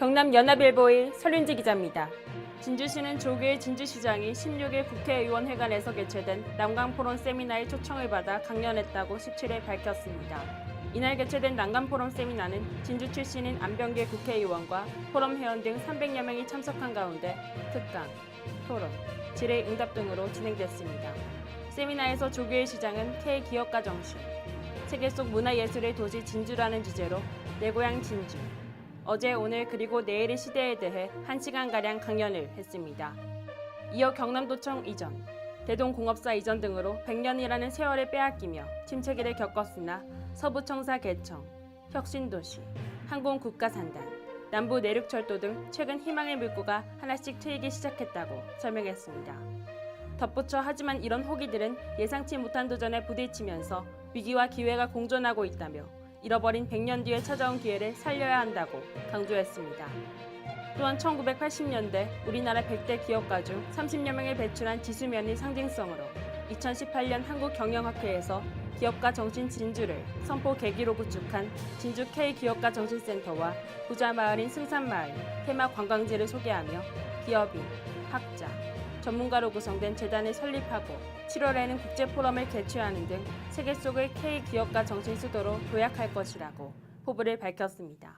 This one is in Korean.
경남 연합일보의 설윤지 기자입니다. 진주시는 조규의 진주시장이 16일 국회의원회관에서 개최된 난강포럼 세미나에 초청을 받아 강연했다고 17일 밝혔습니다. 이날 개최된 난강포럼 세미나는 진주 출신인 안병길 국회의원과 포럼 회원 등 300여 명이 참석한 가운데 특강, 토론, 질의 응답 등으로 진행됐습니다. 세미나에서 조규의 시장은 K 기업가 정신, 세계 속 문화예술의 도시 진주라는 주제로 내 고향 진주, 어제 오늘 그리고 내일의 시대에 대해 1시간가량 강연을 했습니다. 이어 경남도청 이전, 대동공업사 이전 등으로 100년이라는 세월을 빼앗기며 침체기를 겪었으나 서부청사 개청, 혁신도시, 항공국가산단, 남부 내륙철도 등 최근 희망의 물꼬가 하나씩 트이기 시작했다고 설명했습니다. 덧붙여 하지만 이런 호기들은 예상치 못한 도전에 부딪히면서 위기와 기회가 공존하고 있다며 잃어버린 100년 뒤에 찾아온 기회를 살려야 한다고 강조했습니다. 또한 1980년대 우리나라 100대 기업가 중 30여 명을 배출한 지수면의 상징성으로 2018년 한국경영학회에서 기업가 정신 진주를 선포 계기로 구축한 진주 K 기업가 정신센터와 부자 마을인 승산마을 테마 관광지를 소개하며 기업인, 학자, 전문가로 구성된 재단을 설립하고 7월에는 국제 포럼을 개최하는 등 세계 속의 K 기업가 정신 수도로 도약할 것이라고 포부를 밝혔습니다.